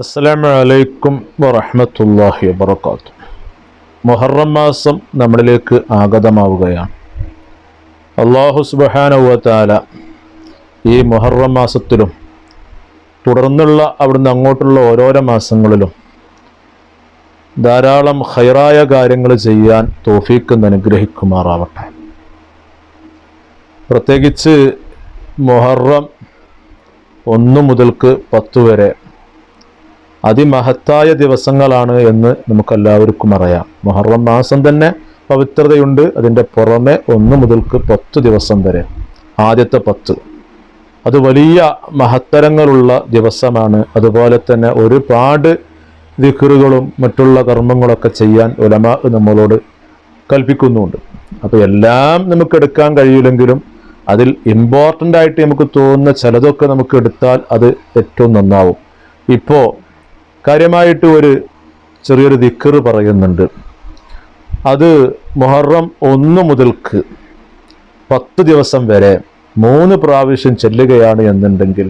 അസ്സലാമു അലൈക്കും വറഹ്മത്തുള്ളാഹി വബർക്കാത്തു മുഹറം മാസം നമ്മളിലേക്ക് ആഗതമാവുകയാണ്. അള്ളാഹു വ ഈ മുഹറം മാസത്തിലും തുടർന്നുള്ള അവിടുന്ന് അങ്ങോട്ടുള്ള ഓരോരോ മാസങ്ങളിലും ധാരാളം ഹൈറായ കാര്യങ്ങൾ ചെയ്യാൻ തോഫീക്ക് അനുഗ്രഹിക്കുമാറാവട്ടെ. പ്രത്യേകിച്ച് മുഹറം ഒന്ന് മുതൽക്ക് പത്ത് വരെ അതിമഹത്തായ ദിവസങ്ങളാണ് എന്ന് നമുക്കെല്ലാവർക്കും അറിയാം. മുഹറം മാസം തന്നെ പവിത്രതയുണ്ട്. അതിന്റെ പുറമെ ഒന്ന് മുതൽക്ക് പത്ത് ദിവസം വരെ. ആദ്യത്തെ പത്ത്. അത് വലിയ മഹത്തരങ്ങളുള്ള ദിവസമാണ്. അതുപോലെ തന്നെ ഒരുപാട് ദിക്കറുകളും മറ്റുള്ള കർമ്മങ്ങളൊക്കെ ചെയ്യാൻ ഉലമ നമ്മളോട് കൽപ്പിക്കുന്നുണ്ട്. അപ്പോൾ എല്ലാം നമുക്ക് എടുക്കാൻ കഴിയില്ലെങ്കിലും അതിൽ ഇമ്പോർട്ടന്റ് ആയിട്ട് നമുക്ക് തോന്നുന്ന ചിലതൊക്കെ നമുക്ക് എടുത്താൽ അത് ഏറ്റവും നന്നാവും. ഇപ്പോൾ കാര്യമായിട്ട് ഒരു ചെറിയൊരു ദിക്കർ പറയുന്നുണ്ട്. അത് മുഹറം ഒന്ന് മുതൽക്ക് പത്ത് ദിവസം വരെ മൂന്ന് പ്രാവശ്യം ചെല്ലുകയാണ് എന്നുണ്ടെങ്കിൽ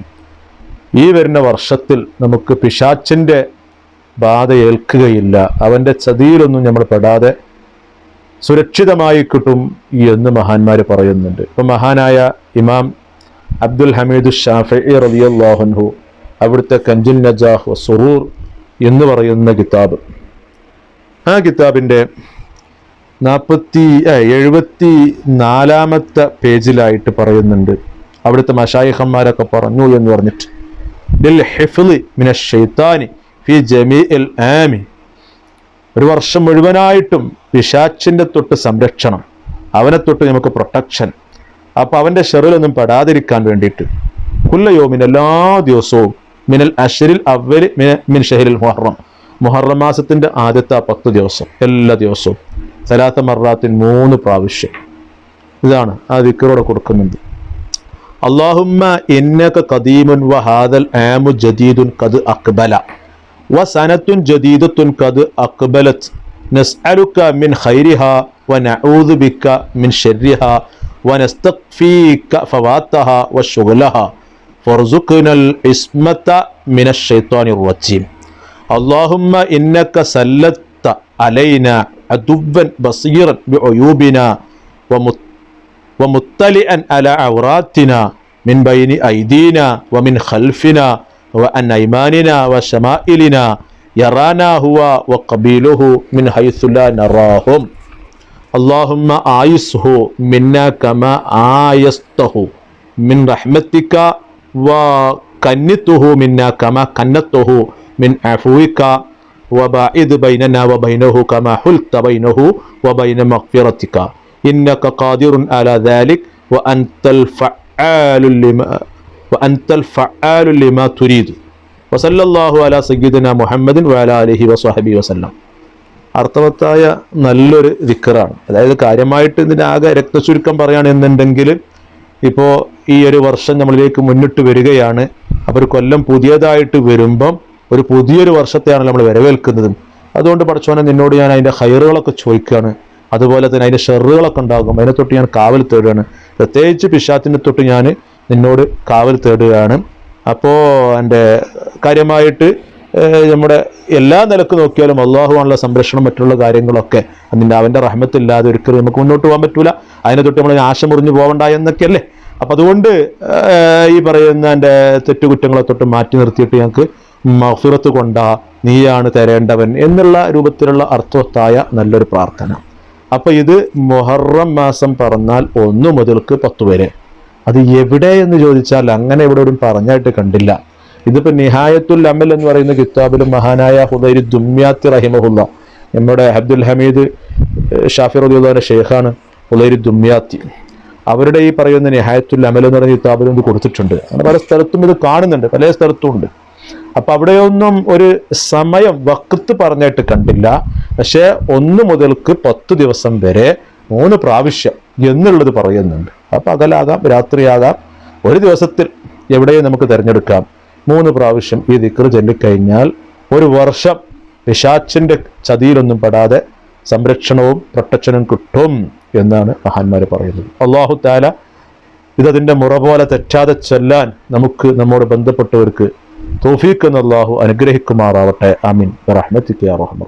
ഈ വരുന്ന വർഷത്തിൽ നമുക്ക് പിശാച്ചിന്റെ ബാധ ഏൽക്കുകയില്ല. അവന്റെ ചതിയിലൊന്നും നമ്മൾ പെടാതെ സുരക്ഷിതമായി കിട്ടും എന്ന് മഹാന്മാർ പറയുന്നുണ്ട്. ഇപ്പം മഹാനായ ഇമാം അബ്ദുൽ ഹമീദ് ഷാഫി റലിയല്ലാഹുൻഹു അവിടുത്തെ കഞ്ചുൻ നജാഹ് സുറൂർ എന്ന് പറയുന്ന കിതാബ്. ആ കിതാബിന്റെ നാൽപ്പത്തി എഴുപത്തി നാലാമത്തെ പേജിലായിട്ട് പറയുന്നുണ്ട്. അവിടുത്തെ മഷായിഹന്മാരൊക്കെ പറഞ്ഞു എന്ന് പറഞ്ഞിട്ട്. ലിൽ മിന ആമി. ഒരു വർഷം മുഴുവനായിട്ടും പിശാച്ചിന്റെ തൊട്ട് സംരക്ഷണം അവനെ തൊട്ട് നമുക്ക് പ്രൊട്ടക്ഷൻ. അപ്പോൾ അവന്റെ ഷെറിലൊന്നും പെടാതിരിക്കാൻ വേണ്ടിയിട്ട്. കുല്ലയോമിൻ എല്ലാ ദിവസവും മിനൽ അഷരിൽ അവൽ മിൻ ഷഹരിൽ മുഹറം. മുഹറം മാസത്തിന്റെ ആദ്യത്തെ ആ പത്ത് ദിവസം എല്ലാ ദിവസവും. സലാത്ത മറാത്തിൻ മൂന്ന് പ്രാവശ്യം. ഇതാണ് ആ വിക്കറോടെ കൊടുക്കുന്നത്. അള്ളാഹുമ്മ ഇന്നക കദീമുൻ വഹാദൽ ആമു ജദീദുൻ കത് അക്ബല വ സനത്തുൻ ജദീദത്തുൻ കത് അക്ബലത്ത് നസ്അലുക മിൻ ഖൈരിഹ വ നഊദു ബിക മിൻ ശർരിഹ വ നസ്തഖ്ഫീക ഫവാത്തഹ വ من الشيطان الرجيم. اللهم إنك سلطت علينا عدوا بصيرا بعيوبنا ومطلئا على عوراتنا من بين أيدينا ومن خلفنا وعن أيماننا وشمائلنا. يرانا هو وقبيله من حيث لا نراهم. اللهم آيسه منا كما آيسته من رحمتك وكنته منا كما كنته من عفوك وباعد بيننا وبينه كما حلت بينه وبين مغفرتك إنك قادر على ذلك وأنت الفعال لما وأنت الفعال لما تريد وصلى الله على سيدنا محمد وعلى آله وصحبه وسلم അർത്ഥവത്തായ നല്ലൊരു ദിക്കറാണ് അതായത് കാര്യമായിട്ട് ഇതിൻ്റെ ആകെ രക്തചുരുക്കം പറയുകയാണെന്നുണ്ടെങ്കിൽ ഇപ്പോൾ ഈ ഒരു വർഷം നമ്മളിലേക്ക് മുന്നിട്ട് വരികയാണ്. അപ്പോൾ ഒരു കൊല്ലം പുതിയതായിട്ട് വരുമ്പം ഒരു പുതിയൊരു വർഷത്തെയാണ് നമ്മൾ വരവേൽക്കുന്നത്. അതുകൊണ്ട് പഠിച്ചോനെ നിന്നോട് ഞാൻ അതിന്റെ ഹയറുകളൊക്കെ ചോദിക്കുകയാണ്. അതുപോലെ തന്നെ അതിന്റെ ഷെറുകളൊക്കെ ഉണ്ടാകും. അതിനെ തൊട്ട് ഞാൻ കാവൽ തേടുകയാണ്. പ്രത്യേകിച്ച് പിശാത്തിനെ തൊട്ട് ഞാൻ നിന്നോട് കാവൽ തേടുകയാണ്. അപ്പോൾ എന്റെ കാര്യമായിട്ട് നമ്മുടെ എല്ലാ നിലയ്ക്ക് നോക്കിയാലും അള്ളാഹുവാണുള്ള സംരക്ഷണം മറ്റുള്ള കാര്യങ്ങളൊക്കെ. അതിന്റെ അവന്റെ റഹ്മത്തില്ലാതെ ഒരിക്കലും നമുക്ക് മുന്നോട്ട് പോകാൻ പറ്റൂല. അതിനെ തൊട്ട് നമ്മൾ ആശ മുറിഞ്ഞു പോകണ്ട എന്നൊക്കെയല്ലേ? അപ്പം അതുകൊണ്ട് ഈ പറയുന്ന എന്റെ തെറ്റുകുറ്റങ്ങളെ തൊട്ട് മാറ്റി നിർത്തിയിട്ട് ഞങ്ങൾക്ക് മഫുറത്ത് കൊണ്ടാ നീയാണ് തരേണ്ടവൻ എന്നുള്ള രൂപത്തിലുള്ള അർത്ഥവത്തായ നല്ലൊരു പ്രാർത്ഥന. അപ്പം ഇത് മൊഹറം മാസം പറഞ്ഞാൽ ഒന്ന് മുതൽക്ക് പത്ത് വരെ. അത് എവിടെ എന്ന് ചോദിച്ചാൽ അങ്ങനെ എവിടെ ഒരു പറഞ്ഞായിട്ട് കണ്ടില്ല. ഇതിപ്പോ നിഹായത്തുൽ അമൽ എന്ന് പറയുന്ന കിതാബിലും മഹാനായ ഹുദൈരി ദുമ്യാത്തി റഹിമഹുല്ല നമ്മുടെ അബ്ദുൽ ഹമീദ് ഷാഫി റദിയുടെ ഷെയ്ഖാണ് ഹുദൈരി ദുമ്യാത്തി. അവരുടെ ഈ പറയുന്ന നിഹായത്തുൽ അമൽ എന്ന് പറയുന്ന കിതാബിലും ഇത് കൊടുത്തിട്ടുണ്ട്. പല സ്ഥലത്തും ഇത് കാണുന്നുണ്ട് പല സ്ഥലത്തും ഉണ്ട്. അപ്പൊ അവിടെയൊന്നും ഒരു സമയം വക്കത്ത് പറഞ്ഞിട്ട് കണ്ടില്ല. പക്ഷേ ഒന്ന് മുതൽക്ക് പത്ത് ദിവസം വരെ മൂന്ന് പ്രാവശ്യം എന്നുള്ളത് പറയുന്നുണ്ട്. അപ്പൊ അകലാകാം രാത്രിയാകാം ഒരു ദിവസത്തിൽ എവിടെയും നമുക്ക് തിരഞ്ഞെടുക്കാം. മൂന്ന് പ്രാവശ്യം ഈ ദിക്കർ ചൊല്ലിക്കഴിഞ്ഞാൽ ഒരു വർഷം പിശാച്ചിന്റെ ചതിയിലൊന്നും പെടാതെ സംരക്ഷണവും പ്രൊട്ടക്ഷനും കിട്ടും എന്നാണ് മഹാന്മാർ പറയുന്നത്. അള്ളാഹു താല ഇതതിന്റെ മുറ പോലെ തെറ്റാതെ ചൊല്ലാൻ നമുക്ക് നമ്മോട് ബന്ധപ്പെട്ടവർക്ക് തോഫീഖ് എന്ന അള്ളാഹു അനുഗ്രഹിക്കുമാറാവട്ടെ. ആമീൻ. റഹ്മത്തിക്ക് റഹ്മ